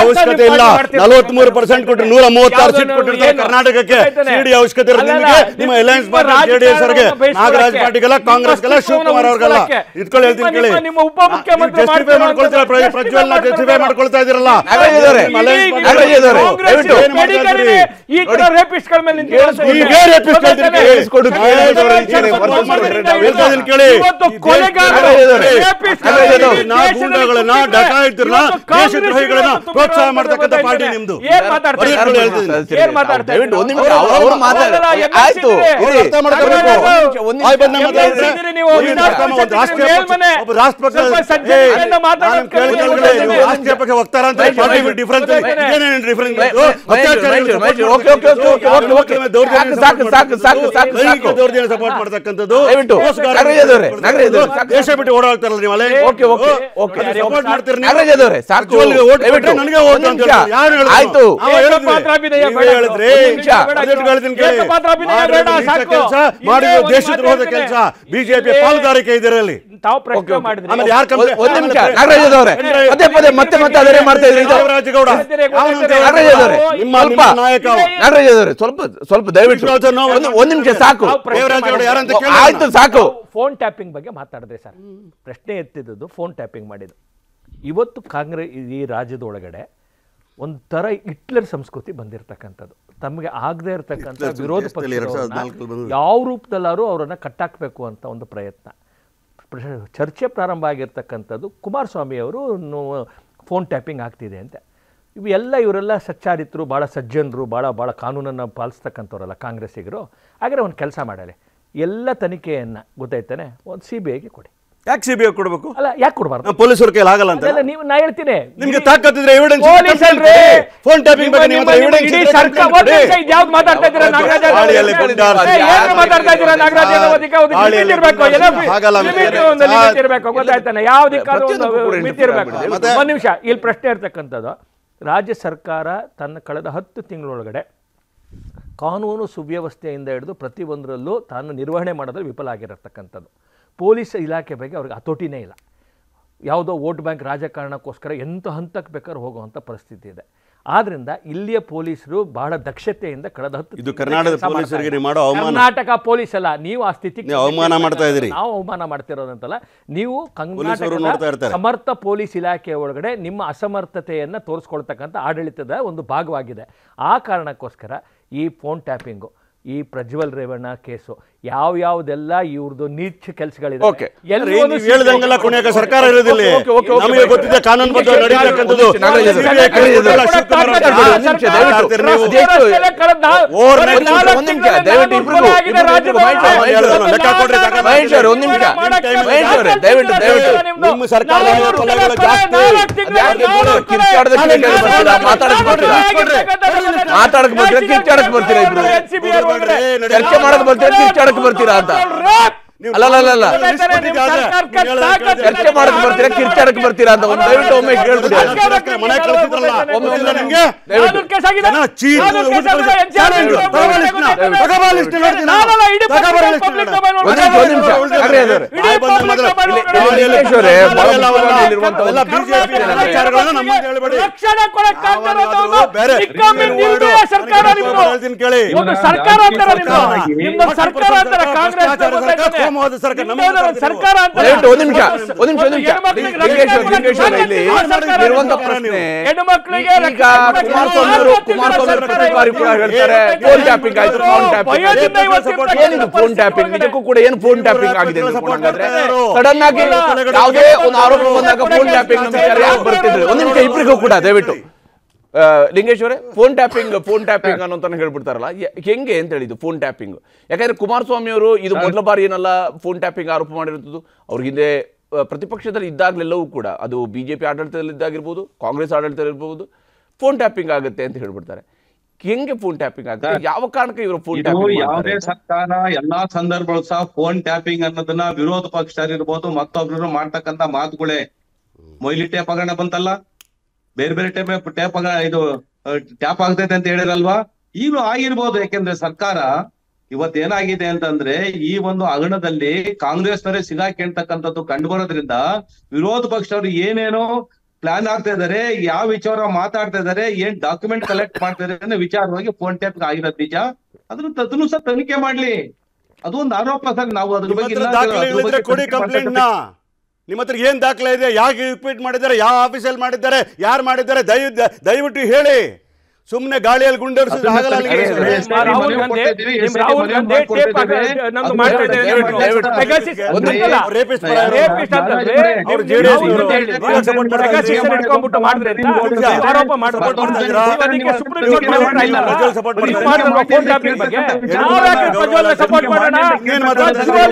ಅವಶ್ಯಕತೆ ಇಲ್ಲ. ನಲವತ್ ಮೂರು ಪರ್ಸೆಂಟ್ ಕೊಟ್ಟರು ನೂರ ಮೂವತ್ತಾರು ಸೀಟ್ ಕೊಟ್ಟಿರ್ತಾರೆ ಕರ್ನಾಟಕಕ್ಕೆ. ಸಿಡಿ ಅವಶ್ಯಕತೆ ಇರೋದು ನಿಮಗೆ. ನಿಮ್ಮ ಅಲಯನ್ಸ್ ಪಾರ್ಟಿ ಜೆಡಿಎಸ್ ಅವರಿಗೆ ನಾಗರಾಜ್ ಪಾರ್ಟಿಗೆಲ್ಲ ಕಾಂಗ್ರೆಸ್ಗೆಲ್ಲ ಶಿವಕುಮಾರ್ ಅವ್ರಿಗೆಲ್ಲ ಇಟ್ಕೊಳ್ಳಿ ಹೇಳ್ತೀನಿ ಕೇಳಿ ನಿಮ್ಮ- ನಿಮ್ಮ ಉಪಮುಖ್ಯಮಂತ್ರಿ ಜಸ್ಟಿಫೈ ಮಾಡ್ಕೊಳ್ತೀರಾ? ಮಾಡ್ಕೊಳ್ತಾ? ಈ ತರ ರೇಪಿಸ್ಟ್ಗಳ ಮೇಲೆ ಕೇಳಿ. ಕೊಲೆಗಾರರು, ಅವರೇ, ದೇಶದ್ರೋಹಿಗಳನ್ನ ಪ್ರೋತ್ಸಾಹ ಮಾಡತಕ್ಕಂತ ಮಾಡ್ತಕ್ಕಂಥ ಪಾರ್ಟಿ ನಿಮ್ದು. ರಾಷ್ಟ್ರೀಯ ಪಕ್ಷ- ವಕ್ತಾರ ಅಂತ ಪಾರ್ಟಿ ಮಹೇಶ್, ಡಿಫರೆನ್ಸ್ ಮಹೇಶ್, ಏನೇನು difference Mahesh, Mahesh, Mahesh, Mahesh, okay, okay, okay, okay, okay, okay. ಸಾಕು, ಸಾಕು, ಸಾಕು, ಸಾಕು, ಸಾಕು. ದೌರ್ಜನ್ಯ ಸಪೋರ್ಟ್ ಮಾಡ್ತಕ್ಕಂಥದ್ದು ದೇಶ ಬಿಟ್ಟು ಓಡಾಡ್ತಾರಲ್ಲ ನೀವು ಅಲ್ಲೇ ಓಕೆ, ಓಕೆ, ಓಕೆ. ಸಪೋರ್ಟ್ ಮಾಡ್ತೀರಿ ನೀವು? ನಾಗರಾಜ್ ಅವರೇ, ಓಟ್ ದಯವಿಟ್ಟು. ನನಗೆ ಓಟ್ ಅಂತ ಯಾರು ಹೇಳಿದ್ರು? ಆಯ್ತು. ಬೇಡ. ಹೇಳಿದ್ರಿ. ಕೇಳಿ. ಬೇಡ, ಸಾಕು. ಕೆಲಸ ಇಲ್ಲೇ ದೇಶದ್ರೋಹದ ಕೆಲಸ ಬಿಜೆಪಿ ಪಾಲುದಾರಿಕೆ ಇದರಲ್ಲಿ ತಾವು ಓಕೆ, ಪ್ರಶ್ನೆ ಮಾಡಿದ್ರಿ ಆಮೇಲೆ ಯಾರು ಒಂದ್- ಒಂದ್ ನಿಮಿಷ ನಾಗರಾಜ್ ಅವರೇ ಪದೇ ಪದೇ ಮತ್ತೆ ಮತ್ತೆ ಅದರೇ ಮಾಡ್ತಾ ಇದ್ರಿ ನಾಗರಾಜ್ ಅವರೇ ನಿಮ್ಮ ಸ್ವಲ್ಪ ನಿಮ್ಮ ನಾಯಕ ಅವ. ನಾಗರಾಜ್ ಅವರೇ ಸ್ವಲ್ಪ ಸ್ವಲ್ಪ ದಯವಿಟ್ಟು ಒಂದು ನಿಮಿಷ ಸಾಕು ಯಾರಂತ ಕೇಳಿ ಆಯ್ತು ಸಾಕು ಫೋನ್ ಟ್ಯಾಪಿಂಗ್ ಬಗ್ಗೆ ಮಾತಾಡಿದ್ರೆ ಸರ್ ಪ್ರಶ್ನೆ ಎತ್ತಿದ್ದು ಫೋನ್ ಟ್ಯಾಪಿಂಗ್ ಮಾಡಿದ್ದು ಇವತ್ತು ಕಾಂಗ್ರೆಸ್ ಈ ರಾಜ್ಯದ ಒಳಗಡೆ ಒಂಥರ ಹಿಟ್ಲರ್ ಸಂಸ್ಕೃತಿ ಬಂದಿರತಕ್ಕಂಥದ್ದು. ತಮಗೆ ಆಗದೆ ಇರತಕ್ಕಂಥ ವಿರೋಧ ಪಕ್ಷ. ಯಾವ ರೂಪದಲ್ಲಾದರೂ ಅವರನ್ನು ಕಟ್ಟಾಕಬೇಕು ಅಂತ ಒಂದು ಪ್ರಯತ್ನ. ಚರ್ಚೆ ಪ್ರಾರಂಭ ಆಗಿರ್ತಕ್ಕಂಥದ್ದು ಕುಮಾರಸ್ವಾಮಿ ಅವರು ಫೋನ್ ಟ್ಯಾಪಿಂಗ್ ಆಗ್ತಿದೆ ಅಂತ. ಇವೆಲ್ಲ ಇವರೆಲ್ಲ ಸಚ್ಚಾರಿತರು ಭಾಳ ಸಜ್ಜನರು ಭಾಳ ಭಾಳ ಕಾನೂನನ್ನು ಪಾಲಿಸ್ತಕ್ಕಂಥವ್ರಲ್ಲ ಕಾಂಗ್ರೆಸ್ಸಿಗರು. ಹಾಗಾದ್ರೆ ಒಂದು ಕೆಲಸ ಮಾಡಲೆ. ಎಲ್ಲ ತನಿಖೆಯನ್ನು ಗೊತ್ತಾಯ್ತಾನೆ? ಒಂದು ಸಿ ಬಿ ಐಗೆ ಕೊಡಿ. ಯಾಕೆ ಸಿಬಿಐ ಕೊಡಬೇಕು? ಅಲ್ಲ ಯಾಕೆ ಕೊಡಬಾರ್ದು? ಪೊಲೀಸರ ಕೈಲಿ ಆಗಲ್ಲ ಅಂತ ಅಲ್ಲ ನೀವು ನಾ ಹೇಳ್ತೀನಿ. ನಿಮ್ಗೆ ತಾಕತ್ತಿದ್ರೆ ಎವಿಡೆನ್ಸ್ ಪೊಲೀಸಲ್ರಿ ಫೋನ್ ಟ್ಯಾಪಿಂಗ್ ಬಗ್ಗೆ ನಿಮ್ಮ ಎವಿಡೆನ್ಸ್ ಇದೆ ಸರ್ಕಾರ ಒಂದ್ ಇದು ಯಾವ್ದು ಮಾತಾಡ್ತಾ ಇದ್ದೀರಾ? ನಾಗರಾಜ್ ಅಲ್ಲಿ ಗಾಳಿಯಲ್ಲಿ ಗುಂಡಾರ- ಏನು ಮಾತಾಡ್ತಾ ಇದ್ದೀರಾ? ನಾಗರಾಜ್? ಅದಕ್ಕೆ ಒಂದು ಗಾಳಿಯಲ್ಲಿ ಇರಬೇಕು? limit ಮಿತ್ರರೇ. ಒಂದು ಲಿಮಿಟ್ ಇರಬೇಕು ಗೊತ್ತಾಯ್ತಾನೆ ಯಾವ್ದಕ್ಕಾದ್ರೂ ಒಂದು ಮಿತಿ ಇರಬೇಕು. ಒಂದು ನಿಮಿಷ ಇಲ್ಲಿ ಪ್ರಶ್ನೆ ಇರ್ತಕ್ಕಂಥದ್ದು. ರಾಜ್ಯ ಸರ್ಕಾರ ತನ್ನ ಕಳೆದ ಹತ್ತು ತಿಂಗಳೊಳಗಡೆ ಕಾನೂನು ಸುವ್ಯವಸ್ಥೆಯಿಂದ ಹಿಡಿದು ಪ್ರತಿಯೊಂದರಲ್ಲೂ ತಾನು ನಿರ್ವಹಣೆ ಮಾಡೋದ್ರಲ್ಲಿ ವಿಫಲ ಆಗಿರತಕ್ಕಂಥದ್ದು. ಪೊಲೀಸ್ ಇಲಾಖೆ ಬಗ್ಗೆ ಅವ್ರಿಗೆ ಹತೋಟಿನೇ ಇಲ್ಲ ಯಾವುದೋ ವೋಟ್ ಬ್ಯಾಂಕ್ ರಾಜಕಾರಣಕ್ಕೋಸ್ಕರ ಎಂಥ ಹಂತಕ್ಕೆ ಬೇಕಾದ್ರೂ ಹೋಗುವಂಥ ಪರಿಸ್ಥಿತಿ ಇದೆ ಆದ್ರಿಂದ ಇಲ್ಲಿಯ ಪೊಲೀಸರು ಬಹಳ ದಕ್ಷತೆಯಿಂದ ಕಳೆದ ಹತ್ತು ಇದು ಕರ್ನಾಟಕ ಪೊಲೀಸರಿಗೆ ಮಾಡೋ ಅವಮಾನ. ಕರ್ನಾಟಕ ಪೊಲೀಸ್ ಅಲ್ಲ ನೀವು ಆ ಸ್ಥಿತಿ ಅವಮಾನ ಮಾಡ್ತಾ ಇದ್ದೀರಿ. ನಾವು ಅವಮಾನ ಮಾಡ್ತಿರೋದಂತಲ್ಲ ನೀವು ಇರ್ತಾರೆ. ಸಮರ್ಥ ಪೊಲೀಸ್ ಇಲಾಖೆ ಒಳಗಡೆ ನಿಮ್ಮ ಅಸಮರ್ಥತೆಯನ್ನು ತೋರಿಸ್ಕೊಳ್ತಕ್ಕಂಥ ಆಡಳಿತದ ಒಂದು ಭಾಗವಾಗಿದೆ ಆ ಕಾರಣಕ್ಕೋಸ್ಕರ ಈ ಫೋನ್ ಟ್ಯಾಪಿಂಗು ಈ ಪ್ರಜ್ವಲ್ ರೇವಣ್ಣ ಕೇಸು ಯಾವ ಯಾವ್ದೆಲ್ಲ ಇವ್ರದ್ದು ನೀಚ ಕೆಲಸಗಳಿದೆ ಹೇಳ್ದಂಗೆಲ್ಲ ಸರ್ಕಾರ ಇರೋದಿಲ್ಲ. ನಮಗೆ ಗೊತ್ತಿದೆ ಕಾನೂನು ಬದ್ಧ ನಡೀತಕ್ಕಂಥದ್ದು. ನಿಮ್ಮ ಕಿರ್ಚಾಡದ ಮಾತಾಡಕ್ ಬರ್ತೀರಾ? ಕಿರ್ಚಾಡಕ್ ಬರ್ತೀರಾ? ಇಬ್ರು? ಚರ್ಚೆ ಮಾಡಕ್ ಬರ್ತೀರಾ? ಬರ್ತೀರಾ ಅಂತ ಅಲ್ಲ ಅಲ್ಲ ಅಲ್ಲ, ಅಲ್ಲ ಚರ್ಚೆ ಮಾಡಕ್ ಬರ್ತೀರಾ ಕಿರ್ಚಾಡಕ್ ಬರ್ತೀರಾ ಅಂತ ಒಂದು ದಯವಿಟ್ಟು ಒಮ್ಮೆ ಕೇಳ್ಬಿಡಿ. ಸರ್ಕಾರ ಅಂತಾರ ಕಾಂಗ್ರೆಸ್ ಕೋಮುವಾದ ಸರ್ಕಾರ ನಮ್ಮ ಸರ್ಕಾರ ಒಂದ್ ನಿಮಿಷ ಒಂದು ನಿಮಿಷ ಒಂದು ಪ್ರಶ್ನೆ. ಹೆಣ್ಮಕ್ಳಿಗೆ ಈಗ ಕುಮಾರಸ್ವಾಮಿ ಅವರು ಕುಮಾರಸ್ವಾಮಿ ಅವರು ಪ್ರತಿ ಬಾರಿ ಕೂಡ ಹೇಳ್ತಾರೆ ಫೋನ್ ಟ್ಯಾಪಿಂಗ್ ಆಯ್ತು ಫೋನ್ ಟ್ಯಾಪಿಂಗ್ ಏನಿದು ಫೋನ್ ಟ್ಯಾಪಿಂಗ್ ನಿಜಕ್ಕೂ ಕೂಡ ಏನು ಫೋನ್ ಟ್ಯಾಪಿಂಗ್ ಆಗಿದೆ ಸಡನ್ ಆಗಿ ಯಾವುದೇ ಒಂದು ಆರೋಪ ಬಂದಾಗ ಫೋನ್ ಟ್ಯಾಪಿಂಗ್ ನಮ್ಮ ವಿಚಾರ ಯಾಕೆ ಬರ್ತಿದ್ರೆ ಒಂದು ನಿಮಿಷ ಇಬ್ಬರಿಗೂ ಕೂಡ ದಯವಿಟ್ಟು. ಲಿಂಗೇಶ್ ಅವರೇ ಫೋನ್ ಟ್ಯಾಪಿಂಗ್ ಫೋನ್ ಟ್ಯಾಪಿಂಗ್ ಅನ್ನೋ ಹೇಳ್ಬಿಡ್ತಾರಲ್ಲ. ಹೆಂಗೆ ಅಂತ ಹೇಳಿದ್ದು ಫೋನ್ ಟ್ಯಾಪಿಂಗ್ ಯಾಕಂದ್ರೆ ಕುಮಾರಸ್ವಾಮಿ ಅವರು ಇದು ಮೊದಲ ಬಾರಿ ಏನಲ್ಲ ಫೋನ್ ಟ್ಯಾಪಿಂಗ್ ಆರೋಪ ಮಾಡಿರುತ್ತದೆ ಅವ್ರ ಹಿಂದೆ ಪ್ರತಿಪಕ್ಷದಲ್ಲಿ ಇದ್ದಾಗಲೆಲ್ಲವೂ ಕೂಡ ಅದು ಬಿಜೆಪಿ ಆಡಳಿತದಲ್ಲಿ ಇದ್ದಾಗಿರ್ಬೋದು ಕಾಂಗ್ರೆಸ್ ಆಡಳಿತದಲ್ಲಿ ಇರ್ಬೋದು ಫೋನ್ ಟ್ಯಾಪಿಂಗ್ ಆಗುತ್ತೆ ಅಂತ ಹೇಳ್ಬಿಡ್ತಾರೆ. ಹೆಂಗೆ ಫೋನ್ ಟ್ಯಾಪಿಂಗ್ ಆಗುತ್ತೆ? ಯಾವ ಕಾರಣಕ್ಕೆ ಇವರು ಫೋನ್ ಟ್ಯಾಪಿಂಗ್ ಯಾವುದೇ ಸರ್ಕಾರ ಎಲ್ಲಾ ಸಂದರ್ಭಗಳು ಸಹ ಫೋನ್ ಟ್ಯಾಪಿಂಗ್ ಅನ್ನೋದನ್ನ ವಿರೋಧ ಪಕ್ಷದಲ್ಲಿರ್ಬೋದು ಮತ್ತೊಬ್ರು ಮಾಡ್ತಕ್ಕಂತ ಮಾತುಗಳೇ. ಮೊಯ್ಲಿಟ್ಟೆ ಪಗಣ ಬಂತಲ್ಲ? ಬೇರೆ ಬೇರೆ ಟೈಮ್ ಟ್ಯಾಪ್ ಇದು ಟ್ಯಾಪ್ ಆಗ್ತೈತೆ ಅಂತ ಹೇಳಿರಲ್ವಾ? ಈಗಲೂ ಆಗಿರ್ಬೋದು ಯಾಕೆಂದ್ರೆ ಸರ್ಕಾರ ಇವತ್ತೇನಾಗಿದೆ ಅಂತಂದ್ರೆ ಈ ಒಂದು ಹಗರಣದಲ್ಲಿ ಕಾಂಗ್ರೆಸ್ನವರೇ ಸಿಗಾಕೊಂಡ್ತಕ್ಕಂಥದ್ದು ಕಂಡು ಬರೋದ್ರಿಂದ ವಿರೋಧ ಪಕ್ಷದವರು ಏನೇನೋ ಪ್ಲಾನ್ ಆಗ್ತಾ ಇದಾರೆ ಯಾವ ವಿಚಾರ ಮಾತಾಡ್ತಾ ಇದಾರೆ ಏನ್ ಡಾಕ್ಯುಮೆಂಟ್ ಕಲೆಕ್ಟ್ ಮಾಡ್ತಾ ಇದಾರೆ ಅನ್ನೋ ವಿಚಾರವಾಗಿ ಫೋನ್ ಟ್ಯಾಪ್ ಆಗಿರೋದು ನಿಜ. ಅದನ್ನ ತದನು ಸಹ ತನಿಖೆ ಮಾಡ್ಲಿ. ಅದು ಒಂದು ಆರೋಪ ಸರ್ ನಾವು ಅದ್ರ ಬಗ್ಗೆ ನಿಮ್ಮ ಹತ್ರ ಏನು ದಾಖಲೆ ಇದೆ? ಯಾಕೆ ರಿಪೀಟ್ ಮಾಡಿದ್ದಾರೆ? ಯಾವ ಆಫೀಸಲ್ಲಿ ಮಾಡಿದ್ದಾರೆ? ಯಾರು ಮಾಡಿದ್ದಾರೆ? ದಯ ದಯವಿಟ್ಟು ಹೇಳಿ. ಸುಮ್ಮನೆ ಗಾಳಿಯಲ್ಲಿ ಗುಂಡರಿಸಿದ್ರೆ ಆಗಲ್ಲ?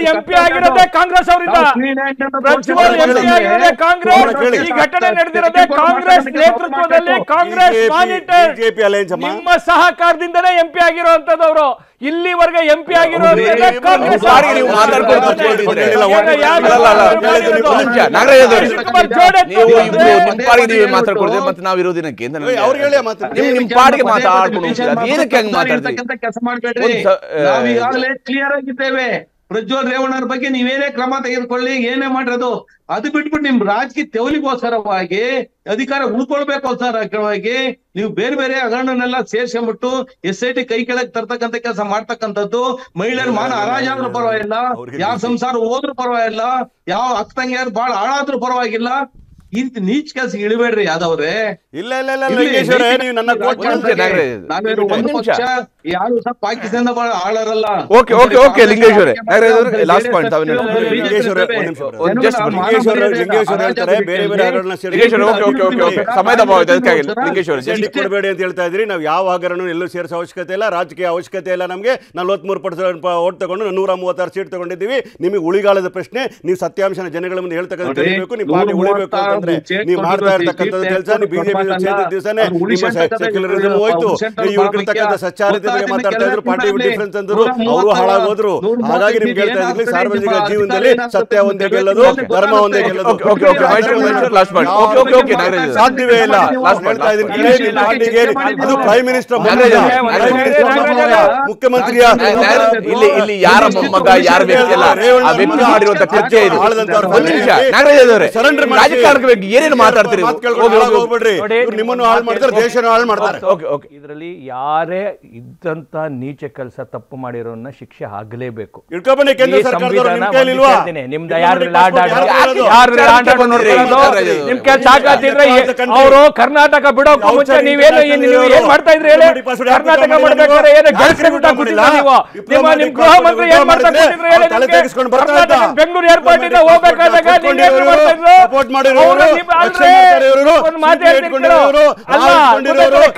ಎಂಪಿ ಆಗಿರೋದೇ ಕಾಂಗ್ರೆಸ್ ಅವರಿಂದ ಪ್ರಜ್ವಲ್ ಎಂಪಿ ಆಗಿರೋದೇ ಕಾಂಗ್ರೆಸ್ ಈ ಘಟನೆ ನಡೆದಿರೋದೇ ಕಾಂಗ್ರೆಸ್ ನೇತೃತ್ವದಲ್ಲಿ ಕಾಂಗ್ರೆಸ್ ಅಮ್ಮ ನಿಮ್ಮ ಸಹಕಾರದಿಂದಲೇ ಎಂಪಿ ಆಗಿರುವಂತದವರು ಇಲ್ಲಿವರೆಗೆ ಎಂಪಿ ಆಗಿರೋ ಒಂದು ಸಾರಿ ನೀವು ಮಾತಾಡ್ಕೊಂಡು ಕೂತ್ಕೊಂಡಿದ್ರೆ. ಅಲ್ಲ, ಅಲ್ಲ, ಅಲ್ಲ. ಒಂದು ನಿಮಿಷ, ನಾಗರಾಜ್ ಅವರೇ. ಪಾಡಿಗೆ ನೀವೇ ಮಾತಾಡ್ಕೊಳ್ತೀವಿ ಮತ್ತೆ ನಾವು ಇರೋದಿನಕ್ಕೆ. ನಿಮ್ ಪಾಡಿಗೆ ಮಾತಾಡ್ಕೊಂಡು ಏನಕ್ಕೆ ಹಂಗ್ ಕೆಲಸ ಮಾಡ್ಬೇಡ್ರಿ ಕ್ಲಿಯರ್ ಆಗಿದ್ದೇವೆ ಪ್ರಜ್ವಲ್ ರೇವಣ್ಣರ ಬಗ್ಗೆ ನೀವೇನೇ ಕ್ರಮ ತೆಗೆದುಕೊಳ್ಳಿ ಏನೇ ಮಾಡಿರೋದು ಅದು. ಬಿಟ್ಬಿಟ್ಟು ನಿಮ್ ರಾಜಕೀಯ ತೆವಲಿಗೋಸ್ಕರವಾಗಿ ಅಧಿಕಾರ ಉಳ್ಕೊಳ್ಬೇಕೋಸ್ಕರವಾಗಿ ನೀವು ಬೇರೆ ಬೇರೆ ಹಗರಣನೆಲ್ಲ ಸೇರ್ಸ್ಕೊಂಡ್ಬಿಟ್ಟು ಎಸ್ ಐ ಟಿ ಕೈ ಕೆಳಗೆ ತರ್ತಕ್ಕಂತ ಕೆಲಸ ಮಾಡ್ತಕ್ಕಂಥದ್ದು. ಮಹಿಳೆಯರ ಮಾನ ಹರಾಜಾದ್ರೂ ಪರವಾಗಿಲ್ಲ ಯಾವ ಸಂಸಾರ ಹೋದ್ರೂ ಪರವಾಗಿಲ್ಲ ಯಾವ ಅಕ್ಕ ತಂಗಿಯರು ಬಹಳ ಹಾಳಾದ್ರೂ ಪರವಾಗಿಲ್ಲ. ಇಂತ ನೀಚ್ ಕೆಲಸ ಇಳಿಬೇಡ್ರಿ ಯಾದವ್ರೆ. ಇಲ್ಲ ಇಲ್ಲ ಇಲ್ಲ ಲಿಂಗೇಶ್ವರ ನೀವು ನನ್ನ ಕೋಟ್ ಒಂದ್. ಪಕ್ಷ ಯಾರು ಸಹ ಪಾಕಿಸ್ತಾನದ ಆಳರಲ್ಲ. Okay okay okay Lingeshwara last point ತಾವೇನು ಲಿಂಗೇಶ್ವರ ಒಂದು ಒಂದ್ ನಿಮಿಷ. ಒಂದ್ just ಬಿಡಿ. ಲಿಂಗೇಶ್ ಅವರೇ ಹೇಳ್ತಾರೆ ಬೇರೆ ಬೇರೆ ಹಗರಣ ಸೇರಿ Lingesh okay okay okay. Okay ಸಮಯದ ಅಭಾವ ಇದೆ ಅದಕ್ಕಾಗಿ ಲಿಂಗೇಶ್ವರ ಜಸ್ಟ್ ಕೊಡಬೇಡಿ ಅಂತ ಹೇಳ್ತಾ ಇದ್ರಿ. ನಾವು ಯಾವ ಹಗರಣ ಎಲ್ಲೂ ಸೇರಿಸೋ ಅವಶ್ಯಕತೆ ಇಲ್ಲ. ರಾಜಕೀಯ ಅವಶ್ಯಕತೆ ಇಲ್ಲ ನಮಗೆ. ನಲ್ವತ್ಮೂರು ಪರ್ಸೆಂಟ್ ಓಟ್ ತಗೊಂಡು ನೂರ ಮೂವತ್ತಾರು ಸೀಟ್ ತಗೊಂಡಿದ್ದೀವಿ. ನಿಮಗೆ ಉಳಿಗಾಲದ ಪ್ರಶ್ನೆ. ನೀವು ಸತ್ಯಾಂಶನ ಜನಗಳ ಮುಂದೆ ಹೇಳ್ತಕ್ಕಂಥ ನೀವು ಪಾರ್ಟಿ ಉಳಿಬೇಕು ಅಂತಂದ್ರೆ ನೀವು ಮಾಡ್ತಾ ಇರ್ತಕ್ಕಂಥದ್ದು ಕೆಲಸ ನೀವು ಬಿಜೆಪಿ ದಿವಸನೇ ಸೆಕ್ಯುಲರಿಸಮ್ ಹೋಯ್ತು. ಉಳಿಸಂತದ್ದು ನೀವು ಇರ್ತಕ್ಕಂಥ ಭಾಗಕ್ಕೆ ಸಚ್ಚಾರಿತೆ ಬಗ್ಗೆ ಮಾತಾಡ್ತಾ ಇದ್ರು ಪಾರ್ಟಿ ಡಿಫ್ರೆನ್ಸ್ ಅಂದ್ರು. ಅವರು ಹಾಳಾಗೋದ್ರು. ಹಾಗಾಗಿ ನಿಮ್ಗೆ ಹೇಳ್ತಾ ಇದ್ರಿ ಸಾರ್ವಜನಿಕ ಜೀವನದಲ್ಲಿ ಸತ್ಯ ಒಂದೇ ಗೆಲ್ಲೋದು ಧರ್ಮ ಒಂದೇ ಗೆಲ್ಲೋದು. ಸಾಧ್ಯವೇ ಇಲ್ಲ. ಹೇಳ್ತಾ ಇದ್ದೀನಿ ಪಾರ್ಟಿಗೆ ಅದು ಪ್ರೈಮ್ ಮಿನಿಸ್ಟರ್ ಪ್ರೈಮ್ ಮಿನಿಸ್ಟರ್ ಮುಖ್ಯಮಂತ್ರಿಯ ಇಲ್ಲಿ ಇಲ್ಲಿ ಯಾರ ಮೊಮ್ಮಗ ಯಾರ ವ್ಯಕ್ತಿ ಅಲ್ಲ? ಆ ವ್ಯಕ್ತಿ ಮಾಡಿರುವಂತ ಕೃತ್ಯ ಇದು. ಒಂದು ನಿಮಿಷ. ನಾಗರಾಜ್ ಅವರೇ. ರಾಜಕಾರಣಕ್ಕೆ ಏನೇನು ಮಾತಾಡ್ತೀರಿ. ಹೋಗ್ಬೇಡ್ರಿ. ನೋಡಿ ನಿಮ್ಮನ್ನು ಹಾಳು ಮಾಡ್ತಾರೆ ದೇಶನ ಹಾಳು ಮಾಡ್ತಾರೆ. ಓಕೆ ಓಕೆ ಇದರಲ್ಲಿ ಯಾರೇ ಇದ್ದಂತ ನೀಚ ಕೆಲಸ ತಪ್ಪು ಮಾಡಿರೋನ್ನ ಶಿಕ್ಷೆ ಆಗಲೇಬೇಕು. ನಿಮ್ ಕೆಲ್ಸ ಸಾಕಾತಿದ್ರೆ ಅವರು ಕರ್ನಾಟಕ ಬಿಡೋ ಮುಂಚೆ ನೀವೇನು ನೀವು ಏನ್ ಮಾಡ್ತಾ ಇದ್ರಿ ಹೇಳಿ? ಕರ್ನಾಟಕ ಮಾಡ್ಬೇಕಾದ್ರೆ ಏನು ಮಾಡಿಲ್ಲ? ಬಿಟ್ಟ ನೀವು? ನಿಮ್ಮ ನಿಮ್ ಗೃಹ ಮಂತ್ರಿ ಏನ್ ಮಾಡ್ತಾ ಮಾಡಿದ್ರೆ ಹೇಳಿ ಬೆಂಗಳೂರು ಏರ್ಪೋರ್ಟ್ ಇಂದ ಹೋಗ್ಬೇಕಾದಾಗ ನೀವೇನು ಮಾಡ್ತಾ ಇದ್ರು? ಸಪೋರ್ಟ್ ಮಾಡಿರೋ ಇವ್ರು, ಒಂದು ಮಾತು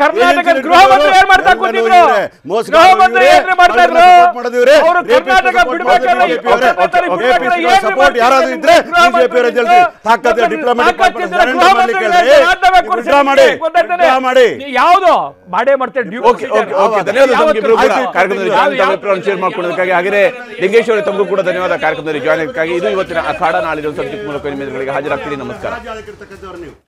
ಕರ್ನಾಟಕ ಏಜೆನ್ಸಿ ಗೃಹ ಮಂತ್ರಿ ಏನ್ ಮಾಡ್ತಾ ಇಟ್ಕೊಂಡಿರೋರು, ಕೂತಿದ್ರು? ಇವ್ರೆ, ಗೃಹ ಮಂತ್ರಿ ಇವ್ರೆ, ಮಾಡ್ತಾ ಇದ್ರು? support ಮಾಡೋದು ಅವರು ಕರ್ನಾಟಕ support ಬಿಡ್ಬೇಕಾದ್ರೆ ಮಾಡೋದು ಇವ್ರೆ. ಇಪ್ಪತ್ತೊಂದನೇ ತಾರೀಕು APC ಬಿಡ್ಬೇಕಾದ್ರೆ ಏನ್ರಿ support ಮಾಡ್ತಿದ್ರು ಯಾರಾದ್ರೂ ಇದ್ರೆ ಗೃಹ BJP ಅವರ ಮಂತ್ರಿ ಜಲ್ದಿ ತಾಕತ್ತೆ ಡಿಪ್ಲೊಮ್ಯಾಟಿಕ್ ತಾಕತ್ತಿದ್ರೆ ಪಾಸ್ಪೋರ್ಟ್ ಗೃಹ ಮಾಡ್ಲಿಕ್ಕೆ ಮಂತ್ರಿಗಳಿಗೆ ಹೇಳ್ರಿ. ರಾಜ್ಯಕ್ಕೆ withdraw ಮಾಡಿ. ಗೊತ್ತಾಯ್ತಾನೆ? ಮಾಡಿ. ನೀವು ಯಾವ್ದು? ಮಾಡೇ ಮಾಡ್ತೇವೆ due okay okay procedure. Okay ಧನ್ಯವಾದ ಯಾವತ್ತು? ತಮಗಿಬ್ರು ಕೂಡ ಕಾರ್ಯಕ್ರಮದಲ್ಲಿ ಯಾವ- ಜಾಯಿನ್ ತಮ್ಮ ಅಭಿಪ್ರಾಯವನ್ನು ಶೇರ್ ಮಾಡ್ಕೊಳ್ಳೋದಕ್ಕಾಗಿ ಹಾಗೆ ಲಿಂಗೇಶ್ ಅವರೇ ತಮಗೂ ಕೂಡ ಧನ್ಯವಾದ ಕಾರ್ಯಕ್ರಮದಲ್ಲಿ ಜಾಯ್ನ್ ಇದು ಇವತ್ತಿನ ಅಖಾಡ ನಾಳೆ ಮೂಲಕ ಹಾಜರಾಗ್ತೀನಿ. ನಮಸ್ಕಾರ.